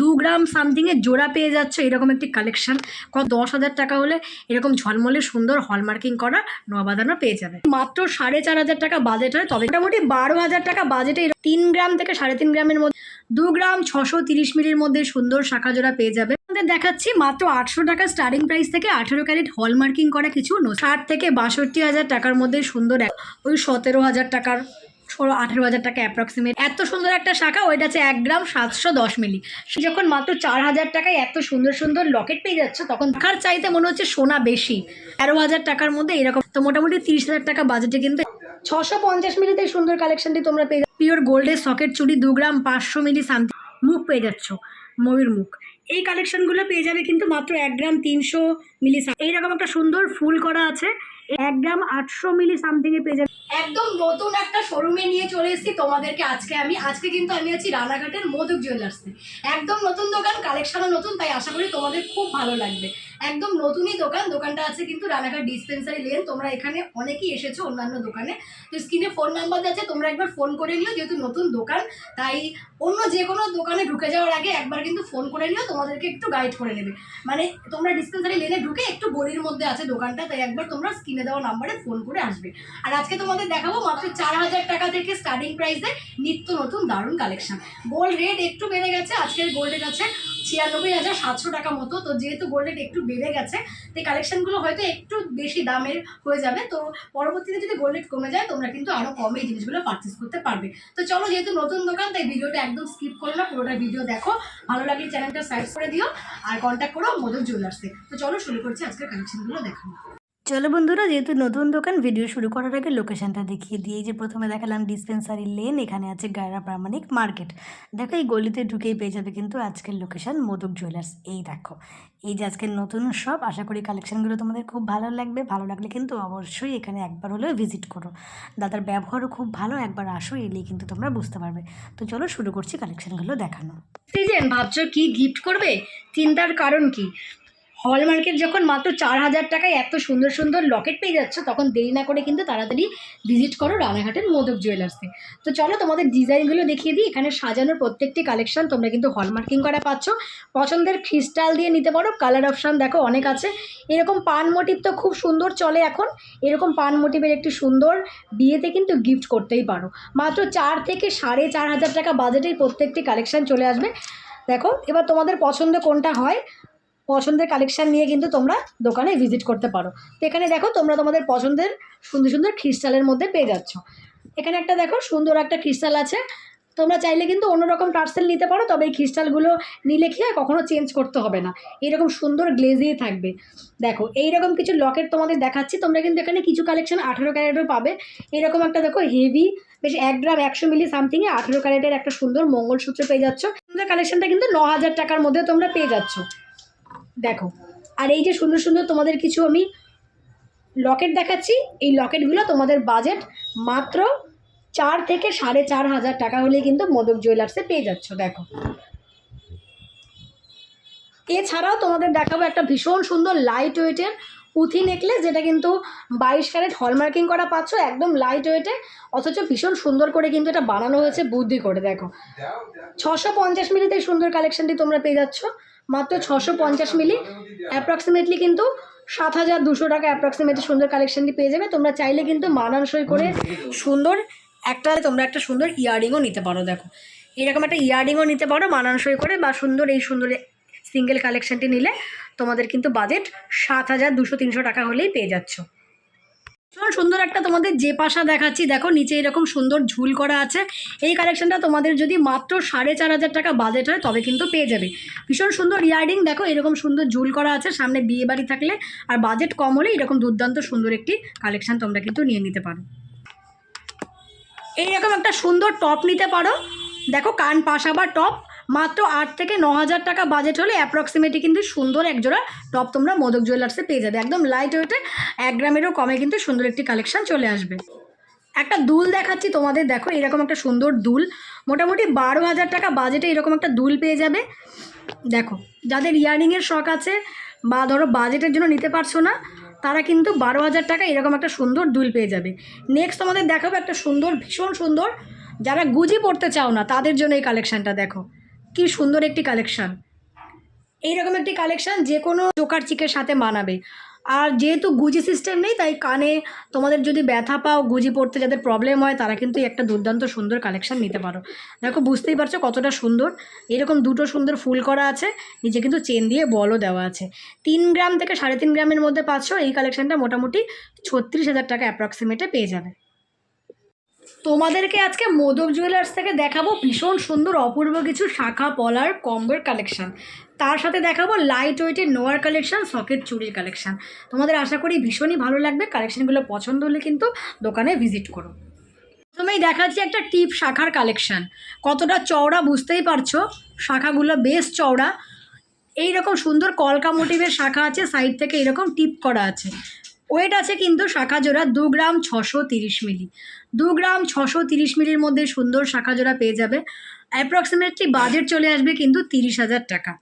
দু গ্রাম সামথিংয়ের জোড়া পেয়ে যাচ্ছ, এরকম একটি কালেকশন দশ হাজার টাকা হলে এরকম ঝলমলে সুন্দর হলমার্কিং করা নবাদানো পেয়ে যাবে। মাত্র সাড়ে চার হাজার টাকা বাজেট হয়, তবে মোটামুটি বারো হাজার টাকা বাজেটে তিন গ্রাম থেকে সাড়ে তিন গ্রামের মধ্যে, দু গ্রাম ছশো তিরিশ মিলির মধ্যে সুন্দর শাখা জোড়া পেয়ে যাবে। দেখাচ্ছি, মাত্র আটশো টাকা স্টার্টিং প্রাইস থেকে আঠেরো ক্যারেট হলমার্কিং করা কিছু ষাট থেকে বাষট্টি হাজার টাকার মধ্যে সুন্দর ওই সতেরো হাজার টাকার ষোলো আঠেরো হাজার টাকা অ্যাপ্রক্সিমেট এত সুন্দর একটা শাখা, ওইটা আছে এক গ্রাম সাতশো দশ মিলি। সে যখন মাত্র চার হাজার টাকায় এত সুন্দর সুন্দর লকেট পেয়ে যাচ্ছে, তখন দেখার চাইতে মনে হচ্ছে সোনা বেশি। তেরো হাজার টাকার মধ্যে এরকম। তো মোটামুটি তিরিশ হাজার টাকা বাজেটে কিন্তু ছশো পঞ্চাশ মিলিতে সুন্দর কালেকশনটি তোমরা পেয়ে পিওর গোল্ডের সকেট চুড়ি দু গ্রাম পাঁচশো মিলি সামথিং মুখ পেয়ে যাচ্ছ, ময়ূর মুখ। এই কালেকশনগুলো পেয়ে যাবে কিন্তু মাত্র এক গ্রাম তিনশো মিলি এইরকম একটা সুন্দর ফুল করা আছে। এক গ্রাম আটশো মিলি সামথিং এ পেয়ে যাবে। একদম নতুন একটা শোরুমে নিয়ে চলে এসেছি তোমাদেরকে আজকে আমি। আজকে কিন্তু আমি আছি রানাঘাটের মোদক জুয়েলার্সে একদম নতুন দোকান কালেকশনও নতুন, তাই আশা করি তোমাদের খুব ভালো লাগবে। একদম নতুনই দোকান, দোকানটা আছে কিন্তু রানাঘাট ডিসপেন্সারি লেন তোমরা এখানে অনেকেই এসেছ অন্যান্য দোকানে। তো স্ক্রিনে ফোন নাম্বার আছে, তোমরা একবার ফোন করে নিও, যেহেতু নতুন দোকান। তাই অন্য যে কোনো দোকানে ঢুকে যাওয়ার আগে একবার কিন্তু ফোন করে নিও, তোমাদেরকে একটু গাইড করে নেবে। মানে তোমরা ডিসপেন্সারি লেনে ঢুকে একটু গলির মধ্যে আছে দোকানটা, তাই একবার তোমরা স্ক্রিনে দেওয়া নাম্বারে ফোন করে আসবে। আর আজকে তোমাদের দেখাবো মাত্র চার হাজার টাকা থেকে স্টার্টিং প্রাইসে নিত্য নতুন দারুণ কালেকশন গোল্ড রেট একটু বেড়ে গেছে, আজকের গোল্ড রেট আছে ছিয়ানব্বই হাজার সাতশো টাকা মতো। তো যেহেতু গোল্ড রেট একটু বেড়ে গেছে, তো এই কালেকশনগুলো হয়তো একটু বেশি দামের হয়ে যাবে, তো পরবর্তীতে যদি গোল্ড রেট কমে যায়, তোমরা কিন্তু আরও কমে এই জিনিসগুলো পারচেস করতে পারবে। তো চলো যেহেতু নতুন দোকান, তাই ভিডিওটা একদম স্কিপ করো না, পুরোটা ভিডিও দেখো। ভালো লাগলে চ্যানেলটা সাবস্ক্রাইব করে দিও, আর কন্ট্যাক্ট করো মধুর জুয়েলার্সে তো চলো শুরু করছি আজকের কালেকশনগুলো দেখানো চলো বন্ধুরা, যেহেতু নতুন দোকান ভিডিও শুরু করার আগে লোকেশনটা দেখিয়ে দিয়ে যে প্রথমে দেখালাম ডিসপেন্সারি লেন এখানে আছে গায়রা প্রামাণিক মার্কেট দেখো, এই গলিতে ঢুকেই পেয়ে যাবে কিন্তু আজকের লোকেশন মোদক জুয়েলার্স এই দেখো, এই যে আজকের নতুন সব আশা করি কালেকশনগুলো তোমাদের খুব ভালো লাগবে। ভালো লাগলে কিন্তু অবশ্যই এখানে একবার হলেও ভিজিট করো। দাদার ব্যবহারও খুব ভালো, একবার আসো, এলেই কিন্তু তোমরা বুঝতে পারবে। তো চলো শুরু করছি কালেকশনগুলো দেখানো। ভাবছ কি গিফট করবে? চিন্তার কারণ কি? হলমার্কেট যখন মাত্র চার হাজার টাকায় এত সুন্দর সুন্দর লকেট পেয়ে যাচ্ছ, তখন দেরি না করে কিন্তু তাড়াতাড়ি ভিজিট করো রানাঘাটের মোদক জুয়েলার্সে তো চলো তোমাদের ডিজাইনগুলো দেখিয়ে দিই, এখানে সাজানোর প্রত্যেকটি কালেকশন তোমরা কিন্তু হলমার্কিং করা পাচ্ছ। পছন্দের ক্রিস্টাল দিয়ে নিতে পারো কালার অপশান দেখো অনেক আছে। এরকম পান মোটিভ তো খুব সুন্দর চলে এখন, এরকম পান মোটিভের একটি সুন্দর বিয়েতে কিন্তু গিফট করতেই পারো। মাত্র চার থেকে সাড়ে চার হাজার টাকা বাজেটেই প্রত্যেকটি কালেকশান চলে আসবে। দেখো, এবার তোমাদের পছন্দ কোনটা হয়? পছন্দের কালেকশন নিয়ে কিন্তু তোমরা দোকানে ভিজিট করতে পারো। তো এখানে দেখো তোমরা তোমাদের পছন্দের সুন্দর সুন্দর ক্রিস্টালের মধ্যে পেয়ে যাচ্ছ। এখানে একটা দেখো সুন্দর একটা ক্রিস্টাল আছে। তোমরা চাইলে কিন্তু অন্যরকম টার্সেল নিতে পারো, তবে এই ক্রিস্টালগুলো নিলে কি হয়, কখনো চেঞ্জ করতে হবে না। এরকম সুন্দর গ্লেজিয়ে থাকবে। দেখো, এইরকম কিছু লকেট তোমাদের দেখাচ্ছি। তোমরা কিন্তু এখানে কিছু কালেকশন আঠেরো ক্যারেটও পাবে। এরকম একটা দেখো হেভি বেশ এক গ্রাম একশো মিলি সামথিংয়ে আঠেরো ক্যারেটের একটা সুন্দর মঙ্গলসূত্র পেয়ে যাচ্ছ। সুন্দর কালেকশনটা কিন্তু ন হাজার টাকার মধ্যে তোমরা পেয়ে যাচ্ছ। দেখো, আর এই যে সুন্দর সুন্দর তোমাদের কিছু আমি লকেট দেখাচ্ছি, এই লকেটগুলো তোমাদের বাজেট মাত্র চার থেকে সাড়ে চার হাজার টাকা হলে কিন্তু মোদক জুয়েলার্সে পেয়ে যাচ্ছ, দেখো। এছাড়াও তোমাদের দেখাবো একটা ভীষণ সুন্দর লাইট ওয়েটের পুঁথি নেকলেস যেটা কিন্তু বাইশ ক্যারেট হলমার্কিং করা পাচ্ছ, একদম লাইট ওয়েটে অথচ ভীষণ সুন্দর করে কিন্তু এটা বানানো হয়েছে, বুদ্ধি করে, দেখো। ছশো পঞ্চাশ এই সুন্দর কালেকশনটি তোমরা পেয়ে যাচ্ছ। মাত্র ছশো পঞ্চাশ মিলি অ্যাপ্রক্সিমেটলি কিন্তু সাত হাজার দুশো টাকা অ্যাপ্রক্সিমেটলি সুন্দর কালেকশনটি পেয়ে যাবে। তোমরা চাইলে কিন্তু মানানসই করে সুন্দর একটা, তোমরা একটা সুন্দর ইয়াররিংও নিতে পারো, দেখো। এরকম একটা ইয়াররিংও নিতে পারো মানানসই করে, বা সুন্দর এই সুন্দর সিঙ্গেল কালেকশনটি নিলে তোমাদের কিন্তু বাজেট সাত হাজার দুশো তিনশো টাকা হলেই পেয়ে যাচ্ছ। ভীষণ সুন্দর একটা তোমাদের যে পাশা দেখাচ্ছি, দেখো নিচে এরকম সুন্দর ঝুল করা আছে। এই কালেকশনটা তোমাদের যদি মাত্র সাড়ে চার হাজার টাকা বাজেট হয়, তবে কিন্তু পেয়ে যাবে। ভীষণ সুন্দর ইয়ার্ডিং দেখো এরকম সুন্দর ঝুল করা আছে, সামনে বিয়ে বাড়ি থাকলে। আর বাজেট কম হলে এরকম দুর্দান্ত সুন্দর একটি কালেকশন তোমরা কিন্তু নিয়ে নিতে পারো। এইরকম একটা সুন্দর টপ নিতে পারো। দেখো কান পাশা বা টপ মাত্র আট থেকে ন হাজার টাকা বাজেট হলে অ্যাপ্রক্সিমেটলি কিন্তু সুন্দর একজোড়া টপ তোমরা মোদক জুয়েলার্সে পেয়ে যাবে। একদম লাইট ওয়েটে এক গ্রামেরও কমে কিন্তু সুন্দর একটি কালেকশান চলে আসবে। একটা দুল দেখাচ্ছি তোমাদের, দেখো এরকম একটা সুন্দর দুল। মোটামুটি বারো হাজার টাকা বাজেটে এরকম একটা দুল পেয়ে যাবে। দেখো, যাদের ইয়ারিংয়ের শখ আছে বা ধরো বাজেটের জন্য নিতে পারছ না, তারা কিন্তু বারো হাজার টাকা এরকম একটা সুন্দর দুল পেয়ে যাবে। নেক্সট তোমাদের দেখাবো একটা সুন্দর, ভীষণ সুন্দর। যারা গুজি পড়তে চাও না, তাদের জন্য এই কালেকশানটা দেখো। কি সুন্দর একটি কালেকশন এইরকম একটি কালেকশান যে কোনো চোকার চিকের সাথে মানাবে। আর যেহেতু গুজি সিস্টেম নেই, তাই কানে তোমাদের যদি ব্যথা পাও গুজি পড়তে যাদের প্রবলেম হয়, তারা কিন্তু একটা দুর্দান্ত সুন্দর কালেকশান নিতে পারো। দেখো, বুঝতেই পারছ কতটা সুন্দর। এরকম দুটো সুন্দর ফুল করা আছে, নিচে কিন্তু চেন দিয়ে বলও দেওয়া আছে। তিন গ্রাম থেকে সাড়ে তিন গ্রামের মধ্যে পাচ্ছ এই কালেকশানটা মোটামুটি ছত্রিশ হাজার টাকা অ্যাপ্রক্সিমেটে পেয়ে যাবে। তোমাদেরকে আজকে মোদক জুয়েলার্স থেকে দেখাবো ভীষণ সুন্দর অপূর্ব কিছু শাখা, পলার কম্বোর কালেকশন তার সাথে দেখাবো লাইট ওয়েটের নোয়ার কালেকশন সকেট চুড়ির কালেকশন তোমাদের আশা করি ভীষণই ভালো লাগবে। কালেকশনগুলো পছন্দ হলে কিন্তু দোকানে ভিজিট করো। প্রথমেই দেখাচ্ছি একটা টিপ শাখার কালেকশন কতটা চওড়া বুঝতেই পারছ? শাখাগুলো বেশ চওড়া। এই রকম সুন্দর কলকা মোটিভের শাখা আছে সাইড থেকে এরকম টিপ করা আছে। ওয়েট আছে কিন্তু শাখা জোড়া দু গ্রাম ছশো তিরিশ মিলি। দু গ্রাম ছশো তিরিশ মিলির মধ্যে সুন্দর শাখা জোড়া পেয়ে যাবে। অ্যাপ্রক্সিমেটলি বাজেট চলে আসবে কিন্তু তিরিশ হাজার টাকা।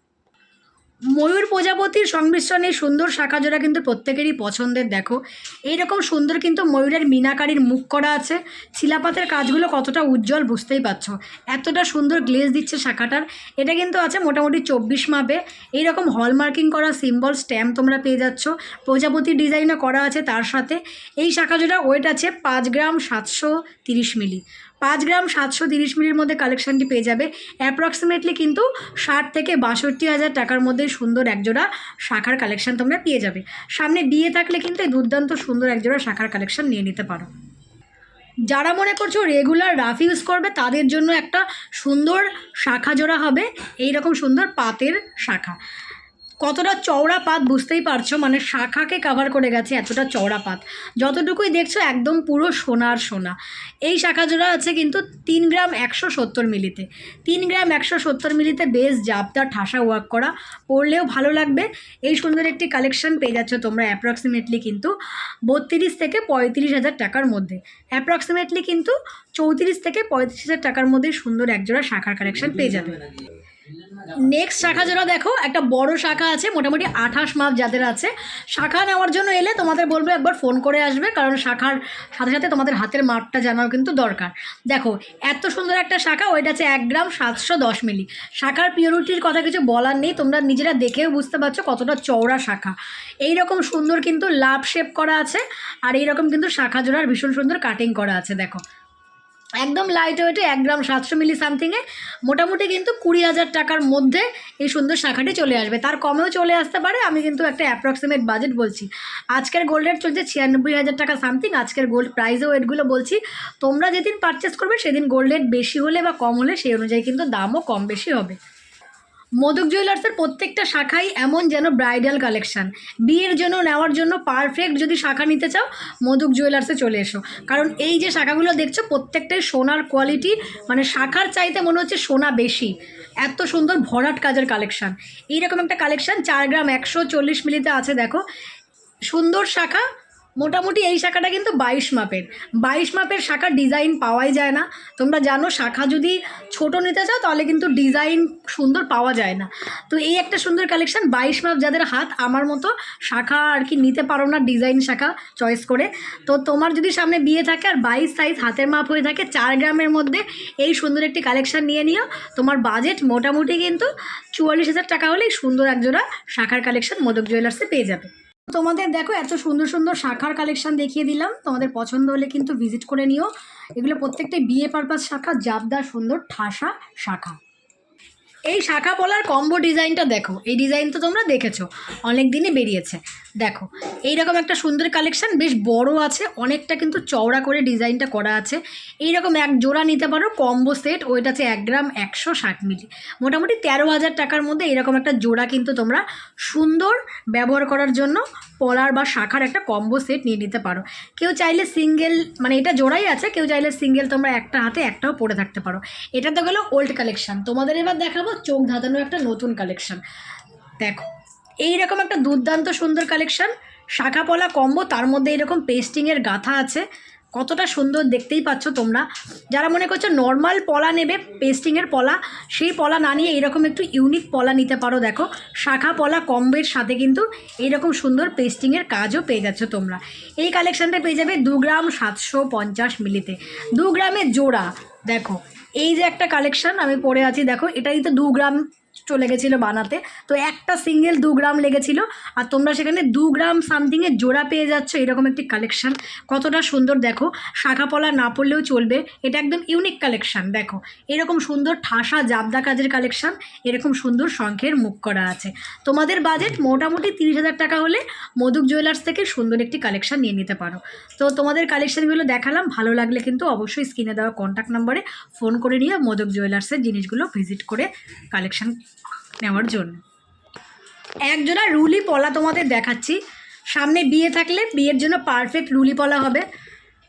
ময়ূর প্রজাপতির সংমিশ্রণে সুন্দর শাখা জোড়া কিন্তু প্রত্যেকেরই পছন্দের, দেখো। এইরকম সুন্দর কিন্তু ময়ূরের মিনাকারির মুখ করা আছে। ছিলাপাতের কাজগুলো কতটা উজ্জ্বল বুঝতেই পারছ। এতটা সুন্দর গ্লেজ দিচ্ছে শাখাটার। এটা কিন্তু আছে মোটামুটি চব্বিশ মাপে। এইরকম হলমার্কিং করা সিম্বল স্ট্যাম্প তোমরা পেয়ে যাচ্ছ। প্রজাপতির ডিজাইনও করা আছে তার সাথে। এই শাখা জোড়া ওয়েট আছে পাঁচ গ্রাম সাতশো তিরিশ মিলি। পাঁচ গ্রাম সাতশো তিরিশ মিলির মধ্যে কালেকশানটি পেয়ে যাবে। অ্যাপ্রক্সিমেটলি কিন্তু ষাট থেকে বাষট্টি হাজার টাকার মধ্যে সুন্দর একজোড়া শাখার কালেকশন তোমরা পেয়ে যাবে। সামনে বিয়ে থাকলে কিন্তু এই দুর্দান্ত সুন্দর একজোড়া শাখার কালেকশান নিয়ে নিতে পারো। যারা মনে করছ রেগুলার রাফ ইউজ করবে, তাদের জন্য একটা সুন্দর শাখা জোড়া হবে। এই রকম সুন্দর পাতের শাখা। কতটা চওড়া পাত বুঝতেই পারছ? মানে শাখাকে কাভার করে গেছে এতটা চওড়া পাত। যতটুকুই দেখছ একদম পুরো সোনার সোনা। এই শাখা জোড়া আছে কিন্তু তিন গ্রাম একশো সত্তর মিলিতে। তিন গ্রাম একশো সত্তর মিলিতে বেশ জাবদার ঠাসা ওয়ার্ক করা। পরলেও ভালো লাগবে। এই সুন্দর একটি কালেকশন পেয়ে যাচ্ছ তোমরা অ্যাপ্রক্সিমেটলি কিন্তু বত্রিশ থেকে পঁয়ত্রিশ হাজার টাকার মধ্যে। অ্যাপ্রক্সিমেটলি কিন্তু চৌত্রিশ থেকে পঁয়ত্রিশ হাজার টাকার মধ্যে সুন্দর একজোড়া শাখার কালেকশন পেয়ে যাবে। নেক্সট শাখা জোড়া দেখো, একটা বড় শাখা আছে, মোটামুটি আঠাশ মাপ যাদের আছে। শাখা নেওয়ার জন্য এলে তোমাদের বলব একবার ফোন করে আসবে, কারণ শাখার সাথে সাথে তোমাদের হাতের মাপটা জানাও কিন্তু দরকার। দেখো, এত সুন্দর একটা শাখা, ওইটা আছে এক গ্রাম সাতশো দশ মিলি শাখার পিওরিটির কথা কিছু বলার নেই, তোমরা নিজেরা দেখেও বুঝতে পারছ কতটা চওড়া শাখা। এই রকম সুন্দর কিন্তু লাভ শেপ করা আছে, আর এইরকম কিন্তু শাখা জোড়ার ভীষণ সুন্দর কাটিং করা আছে, দেখো। একদম লাইট ওয়েটে এক গ্রাম সাতশো মিলি সামথিংয়ে মোটামুটি কিন্তু কুড়ি হাজার টাকার মধ্যে এই সুন্দর শাখাটি চলে আসবে। তার কমেও চলে আসতে পারে, আমি কিন্তু একটা অ্যাপ্রক্সিমেট বাজেট বলছি। আজকের গোল্ড রেট চলছে ছিয়ানব্বই হাজার টাকা সামথিং আজকের গোল্ড প্রাইস ওয়েটগুলো বলছি। তোমরা যেদিন পারচেস করবে, সেদিন গোল্ড রেট বেশি হলে বা কম হলে সেই অনুযায়ী কিন্তু দামও কম বেশি হবে। মোদক জুয়েলার্সের প্রত্যেকটা শাখাই এমন যেন ব্রাইডাল কালেকশান। বিয়ের জন্য নেওয়ার জন্য পারফেক্ট যদি শাখা নিতে চাও, মোদক জুয়েলার্সে চলে এসো। কারণ এই যে শাখাগুলো দেখছ, প্রত্যেকটাই সোনার কোয়ালিটি মানে শাখার চাইতে মনে হচ্ছে সোনা বেশি। এত সুন্দর ভরাট কাজের কালেকশন। এইরকম একটা কালেকশান, চার গ্রাম একশো চল্লিশ মিলিতে আছে, দেখো। সুন্দর শাখা মোটামুটি এই শাখাটা কিন্তু বাইশ মাপের। বাইশ মাপের শাখার ডিজাইন পাওয়াই যায় না। তোমরা জানো, শাখা যদি ছোট নিতে চাও, তাহলে কিন্তু ডিজাইন সুন্দর পাওয়া যায় না। তো এই একটা সুন্দর কালেকশান, বাইশ মাপ যাদের হাত, আমার মতো শাখা আর কি নিতে পারো না ডিজাইন শাখা চয়েস করে। তো তোমার যদি সামনে বিয়ে থাকে আর বাইশ সাইজ হাতের মাপ হয়ে থাকে, চার গ্রামের মধ্যে এই সুন্দর একটি কালেকশান নিয়ে নিও। তোমার বাজেট মোটামুটি কিন্তু চুয়াল্লিশ হাজার টাকা হলেই সুন্দর একজোড়া শাখার কালেকশন মোদক জুয়েলার্সে পেয়ে যাবে। তোমাদের দেখো, এত সুন্দর সুন্দর শাখার কালেকশান দেখিয়ে দিলাম। তোমাদের পছন্দ হলে কিন্তু ভিজিট করে নিও। এগুলো প্রত্যেকটাই বিয়ে পারপাস শাখা, জাবদা, সুন্দর, ঠাসা শাখা। এই শাখা পলার কম্বো ডিজাইনটা দেখো। এই ডিজাইন তো তোমরা দেখেছ। অনেক দিনে বেরিয়েছে। দেখো, এইরকম একটা সুন্দর কালেকশন বেশ বড় আছে, অনেকটা কিন্তু চওড়া করে ডিজাইনটা করা আছে। এইরকম এক জোড়া নিতে পারো কম্বো সেট ওইটা আছে এক গ্রাম একশো ষাট মিলি। মোটামুটি তেরো হাজার টাকার মধ্যে এরকম একটা জোড়া কিন্তু তোমরা সুন্দর ব্যবহার করার জন্য পলার বা শাখার একটা কম্বো সেট নিয়ে নিতে পারো। কেউ চাইলে সিঙ্গেল মানে এটা জোড়াই আছে, কেউ চাইলে সিঙ্গেল তোমরা একটা হাতে একটাও পরে থাকতে পারো। এটা তো গেলো ওল্ড কালেকশন তোমাদের এবার দেখাবো চোখ ধাঁধানো একটা নতুন কালেকশন দেখো এইরকম একটা দুর্দান্ত সুন্দর কালেকশন শাখা পলা কম্বো তার মধ্যে এরকম পেস্টিংয়ের গাথা আছে। কতটা সুন্দর দেখতেই পাচ্ছ তোমরা। যারা মনে করছ নর্মাল পলা নেবে পেস্টিংয়ের পলা, সেই পলা না নিয়ে এইরকম একটু ইউনিক পলা নিতে পারো, দেখো। শাখা পলা কম্বের সাথে কিন্তু এইরকম সুন্দর পেস্টিংয়ের কাজও পেয়ে যাচ্ছ তোমরা। এই কালেকশানটা পেয়ে যাবে দু গ্রাম সাতশো পঞ্চাশ মিলিতে। দু গ্রামের জোড়া, দেখো। এই যে একটা কালেকশান আমি পরে আছি, দেখো, এটাই তো দু গ্রাম চলে গেছিল বানাতে। তো একটা সিঙ্গেল দু গ্রাম লেগেছিলো। আর তোমরা সেখানে দু গ্রাম সামথিংয়ের জোড়া পেয়ে যাচ্ছ এরকম একটি কালেকশান কতটা সুন্দর দেখো। শাখাপলা না পড়লেও চলবে। এটা একদম ইউনিক কালেকশান দেখো। এরকম সুন্দর ঠাসা জাবদা কাজের কালেকশান এরকম সুন্দর শঙ্খের মুখ করা আছে। তোমাদের বাজেট মোটামুটি তিরিশ হাজার টাকা হলে মধুক জুয়েলার্স থেকে সুন্দর একটি কালেকশান নিয়ে নিতে পারো। তো তোমাদের কালেকশানগুলো দেখালাম। ভালো লাগলে কিন্তু অবশ্যই স্ক্রিনে দেওয়া কন্ট্যাক্ট নাম্বারে ফোন করে নিয়ে মোদক জুয়েলার্সের জিনিসগুলো ভিজিট করে কালেকশন নেওয়ার জন্য। একজোড়া রুলি পলা তোমাদের দেখাচ্ছি। সামনে বিয়ে থাকলে বিয়ের জন্য পারফেক্ট রুলি পলা হবে।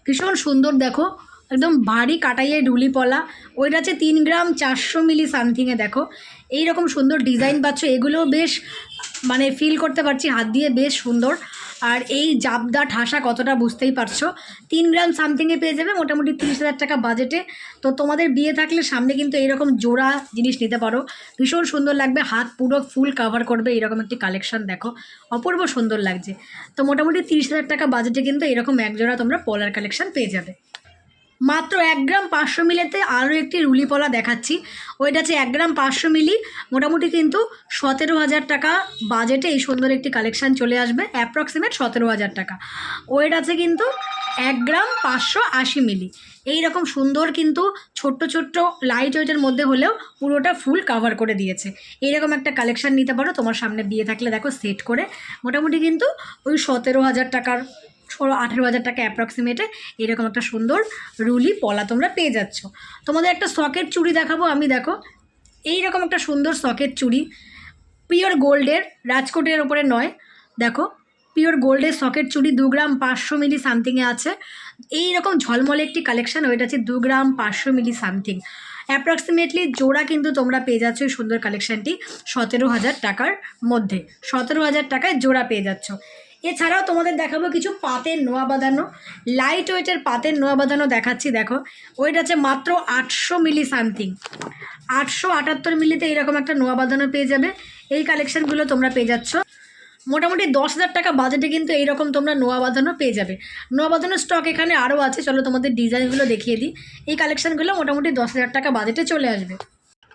ভীষণ সুন্দর দেখো। একদম ভারী কাটাইয়ে রুলি পলা। ওইটা হচ্ছে তিন গ্রাম চারশো মিলি সামথিংয়ে দেখো। এই রকম সুন্দর ডিজাইন পাচ্ছ। এগুলোও বেশ মানে ফিল করতে পারছি। হাত দিয়ে বেশ সুন্দর। আর এই জাবদা ঠাসা কতটা বুঝতেই পারছ? তিন গ্রাম সামথিংয়ে পেয়ে যাবে, মোটামুটি তিরিশ হাজার টাকা বাজেটে তো তোমাদের বিয়ে থাকলে সামনে কিন্তু এইরকম জোড়া জিনিস নিতে পারো। ভীষণ সুন্দর লাগবে, হাত পুরো ফুল কাভার করবে এরকম একটি কালেকশন দেখো। অপূর্ব সুন্দর লাগছে। তো মোটামুটি তিরিশ হাজার টাকা বাজেটে কিন্তু এরকম এক জোড়া তোমরা পলার কালেকশন পেয়ে যাবে। মাত্র এক গ্রাম পাঁচশো মিলিতে আরও একটি রুলি পলা দেখাচ্ছি। ওইটা হচ্ছে এক গ্রাম পাঁচশো মিলি। মোটামুটি কিন্তু সতেরো হাজার টাকা বাজেটে এই সুন্দর একটি কালেকশান চলে আসবে অ্যাপ্রক্সিমেট সতেরো হাজার টাকা। ওয়েট আছে কিন্তু এক গ্রাম পাঁচশো আশি মিলি। এই রকম সুন্দর কিন্তু ছোট্ট ছোট্ট লাইট ওয়েটের মধ্যে হলেও পুরোটা ফুল কাভার করে দিয়েছে। এইরকম একটা কালেকশান নিতে পারো, তোমার সামনে বিয়ে থাকলে দেখো সেট করে। মোটামুটি কিন্তু ওই সতেরো হাজার টাকার ষোলো আঠেরো হাজার টাকা অ্যাপ্রক্সিমেটে এরকম একটা সুন্দর রুলি পলা তোমরা পেয়ে যাচ্ছ। তোমাদের একটা সকেট চুড়ি দেখাবো আমি, দেখো। এই রকম একটা সুন্দর সকেট চুড়ি। পিওর গোল্ডের রাজকোটের ওপরে নয়। দেখো পিওর গোল্ডের সকেট চুড়ি দু গ্রাম পাঁচশো মিলি সামথিংয়ে আছে। এই রকম ঝলমলে একটি কালেকশন ওইটা আছে দু গ্রাম পাঁচশো মিলি সামথিং অ্যাপ্রক্সিমেটলি জোড়া কিন্তু তোমরা পেয়ে যাচ্ছ এই সুন্দর কালেকশানটি সতেরো হাজার টাকার মধ্যে। সতেরো হাজার টাকায় জোড়া পেয়ে যাচ্ছ। এছাড়াও তোমাদের দেখাবো কিছু পাতের নোয়া বাঁধানো লাইট ওয়েটের পাতের নোয়া বাঁধানো দেখাচ্ছি, দেখো। ওইটা আছে মাত্র আটশো মিলি সামথিং আটশো আটাত্তর মিলিতে এরকম একটা নোয়া বাঁধানো পেয়ে যাবে। এই কালেকশানগুলো তোমরা পেয়ে যাচ্ছ। মোটামুটি দশ হাজার টাকা বাজেটে কিন্তু এইরকম তোমরা নোয়া বাঁধানো পেয়ে যাবে। নোয়া বাঁধানোর স্টক এখানে আরও আছে, চলো তোমাদের ডিজাইনগুলো দেখিয়ে দিই। এই কালেকশানগুলো মোটামুটি দশ হাজার টাকা বাজেটে চলে আসবে।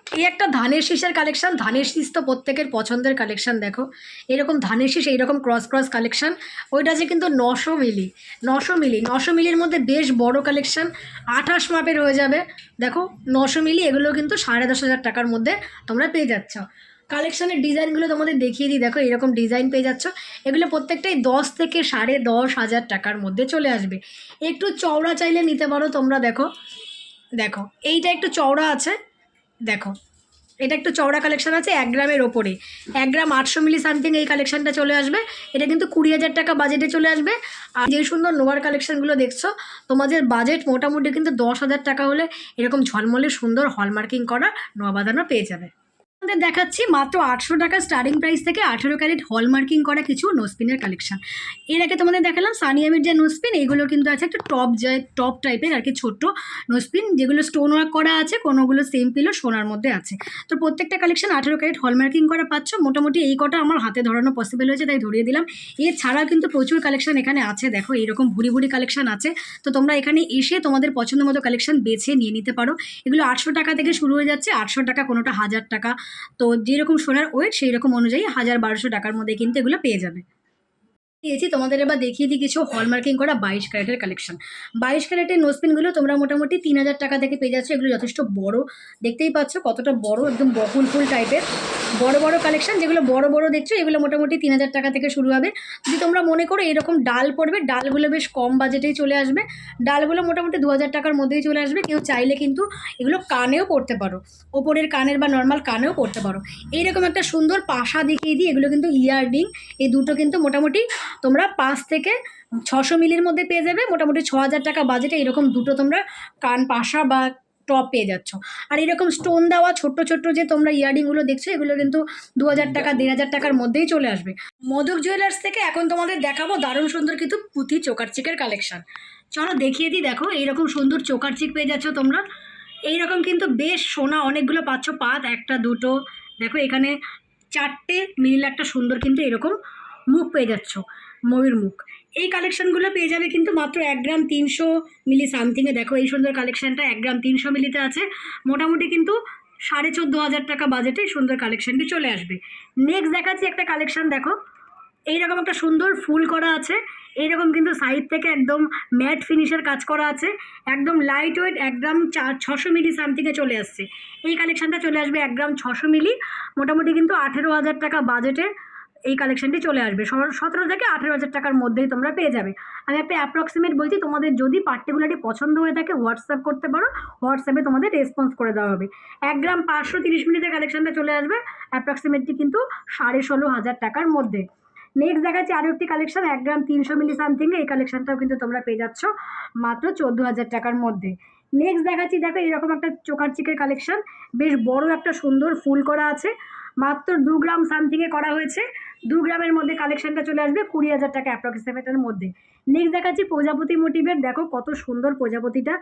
এই একটা ধানের শীষের কালেকশন ধানের শীষ তো প্রত্যেকের পছন্দের কালেকশন দেখো। এরকম ধানের শীষ এইরকম ক্রস ক্রস কালেকশন ওইটা আছে কিন্তু নশো মিলি নশো মিলি, নশো মিলির মধ্যে বেশ বড় কালেকশন আঠাশ মাপের হয়ে যাবে। দেখো, নশো মিলি, এগুলো কিন্তু সাড়ে দশ হাজার টাকার মধ্যে তোমরা পেয়ে যাচ্ছ। কালেকশনের ডিজাইনগুলো তোমাদের দেখিয়ে দিই, দেখো, এরকম ডিজাইন পেয়ে যাচ্ছ। এগুলো প্রত্যেকটাই দশ থেকে সাড়ে দশ হাজার টাকার মধ্যে চলে আসবে। একটু চওড়া চাইলে নিতে পারো তোমরা, দেখো। দেখো, এইটা একটু চওড়া আছে। দেখো, এটা একটু চওড়া কালেকশান আছে, এক গ্রামের ওপরে। এক গ্রাম আটশো মিলি সামথিং এই কালেকশানটা চলে আসবে। এটা কিন্তু কুড়ি হাজার টাকা বাজেটে চলে আসবে। আর যে সুন্দর নোয়ার কালেকশানগুলো দেখছ, তোমাদের বাজেট মোটামুটি কিন্তু দশ হাজার টাকা হলে এরকম ঝলমলে সুন্দর হলমার্কিং করা নোয়া বাঁধানো পেয়ে যাবে। আমাদের দেখাচ্ছি মাত্র আটশো টাকা স্টার্টিং প্রাইস থেকে আঠেরো ক্যারেট হলমার্কিং করা কিছু নোসপিনের কালেকশন এর আগে তোমাদের দেখালাম সানিয়ামির যে নোসপিন এইগুলো কিন্তু আছে একটা টপ যে টপ টাইপের আর কি ছোট্ট নোসপিন যেগুলো স্টোন ওয়ার্ক করা আছে, কোনোগুলো সেম পিলো সোনার মধ্যে আছে। তো প্রত্যেকটা কালেকশন আঠেরো ক্যারেট হলমার্কিং করা পাচ্ছ। মোটামুটি এই কটা আমার হাতে ধরানো পসিবল হয়েছে, তাই ধরিয়ে দিলাম। এছাড়াও কিন্তু প্রচুর কালেকশন এখানে আছে, দেখো এরকম ভুড়ি ভুড়ি কালেকশন আছে। তো তোমরা এখানে এসে তোমাদের পছন্দ মতো কালেকশন বেছে নিয়ে নিতে পারো। এগুলো আটশো টাকা থেকে শুরু হয়ে যাচ্ছে, আটশো টাকা কোনোটা হাজার টাকা। তো যেরকম সোনার ওয়েট সেই রকম অনুযায়ী হাজার বারোশো টাকার মধ্যে কিন্তু এগুলো পেয়ে যাবে। দিয়েছি তোমাদের এবার দেখিয়ে দিই কিছু হলমার্কিং করা বাইশ ক্যারেটের কালেকশন বাইশ ক্যারেটের নোসপিনগুলো তোমরা মোটামুটি তিন হাজার টাকা থেকে পেয়ে যাচ্ছ। এগুলো যথেষ্ট বড়। দেখতেই পাচ্ছ কতটা বড়, একদম বকুল ফুল টাইপের বড় বড় কালেকশন যেগুলো বড় বড় দেখছ, এগুলো মোটামুটি তিন হাজার টাকা থেকে শুরু হবে। যদি তোমরা মনে করো এরকম ডাল পড়বে, ডালগুলো বেশ কম বাজেটেই চলে আসবে। ডালগুলো মোটামুটি দু হাজার টাকার মধ্যেই চলে আসবে। কেউ চাইলে কিন্তু এগুলো কানেও পড়তে পারো। ওপরের কানের বা নর্মাল কানেও পড়তে পারো। এইরকম একটা সুন্দর পাশা দেখিয়ে দিই। এগুলো কিন্তু ইয়াররিং এই দুটো কিন্তু মোটামুটি তোমরা পাঁচ থেকে ছশো মিলির মধ্যে পেয়ে যাবে। মোটামুটি ছ হাজার টাকা বাজেটে এরকম দুটো তোমরা কান পাশা বা টপ পেয়ে যাচ্ছ। আর এরকম স্টোন দেওয়া ছোট্ট ছোট্ট যে তোমরা ইয়াররিংগুলো দেখছ, এগুলো কিন্তু দু হাজার টাকা দেড় হাজার টাকার মধ্যেই চলে আসবে। মদক জুয়েলার্স থেকে এখন তোমাদের দেখাবো দারুণ সুন্দর কিন্তু পুঁথি চোকার চিকের কালেকশন চলো দেখিয়ে দিই, দেখো এইরকম সুন্দর চোকার চিক পেয়ে যাচ্ছ তোমরা। এইরকম কিন্তু বেশ সোনা অনেকগুলো পাচ্ছ পাত একটা, দুটো। দেখো এখানে চারটে মিলিল একটা সুন্দর কিন্তু এরকম মুখ পেয়ে যাচ্ছ, ময়ূর মুখ। এই কালেকশনগুলো পেয়ে যাবে কিন্তু মাত্র এক গ্রাম তিনশো মিলি সামথিংয়ে দেখো এই সুন্দর কালেকশানটা এক গ্রাম তিনশো মিলিতে আছে। মোটামুটি কিন্তু সাড়ে চোদ্দ হাজার টাকা বাজেটে সুন্দর কালেকশনটি চলে আসবে। নেক্সট দেখাচ্ছি একটা কালেকশন দেখো। এইরকম একটা সুন্দর ফুল করা আছে। এইরকম কিন্তু সাইড থেকে একদম ম্যাট ফিনিশের কাজ করা আছে। একদম লাইট ওয়েট এক গ্রাম চার, ছশো মিলি সামথিংয়ে চলে আসছে। এই কালেকশানটা চলে আসবে এক গ্রাম ছশো মিলি মোটামুটি কিন্তু আঠেরো হাজার টাকা বাজেটে এই কালেকশনটি চলে আসবে। সতেরো থেকে আঠেরো হাজার টাকার মধ্যেই তোমরা পেয়ে যাবে। আমি একটা অ্যাপ্রক্সিমেট বলছি, তোমাদের যদি পার্টিকুলারটি পছন্দ হয়ে থাকে হোয়াটসঅ্যাপ করতে পারো। হোয়াটসঅ্যাপে তোমাদের রেসপন্স করে দেওয়া হবে। এক গ্রাম পাঁচশো তিরিশ মিনিটের কালেকশনটা চলে আসবে অ্যাপ্রক্সিমেটলি কিন্তু সাড়ে ষোলো হাজার টাকার মধ্যে। নেক্সট দেখাচ্ছি আরও একটি কালেকশন এক গ্রাম তিনশো মিলি সামথিং এই কালেকশনটাও কিন্তু তোমরা পেয়ে যাচ্ছ, মাত্র চোদ্দ হাজার টাকার মধ্যে। নেক্সট দেখাচ্ছি, দেখো এরকম একটা চোকার চিকের কালেকশন বেশ বড় একটা সুন্দর ফুল করা আছে, মাত্র দু গ্রাম সামথিংয়ে করা হয়েছে। দু গ্রামের মধ্যে কালেকশনটা চলে আসবে কুড়ি হাজার টাকা অ্যাপ্রক্সিমেটের মধ্যে। নেক্সট দেখাচ্ছি প্রজাপতি মোটিভের দেখো কত সুন্দর প্রজাপতিটা।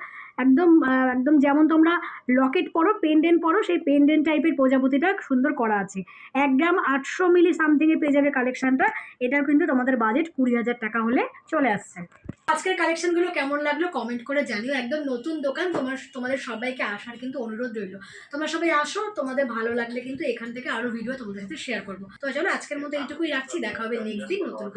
একদম একদম যেমন তোমরা লকেট পরো পেন্ডেন্ট পরো, সেই পেন্ডেন্ট টাইপের প্রজাপতিটা সুন্দর করা আছে। এক গ্রাম আটশো মিলি সামথিংয়ে পেয়ে যাবে কালেকশানটা এটাও কিন্তু তোমাদের বাজেট কুড়ি হাজার টাকা হলে চলে আসছে। আজকের কালেকশনগুলো কেমন লাগল কমেন্ট করে জানিও। একদম নতুন দোকান তোমার তোমাদের সবাইকে আসার কিন্তু অনুরোধ রইল। তোমরা সবাই আসো তোমাদের ভালো লাগলে কিন্তু এখান থেকে আরও ভিডিও তোমাদের সাথে শেয়ার করব। তো চলো আজকের মতো এইটুকুই রাখছি দেখা হবে নেক্সট দিন নতুন।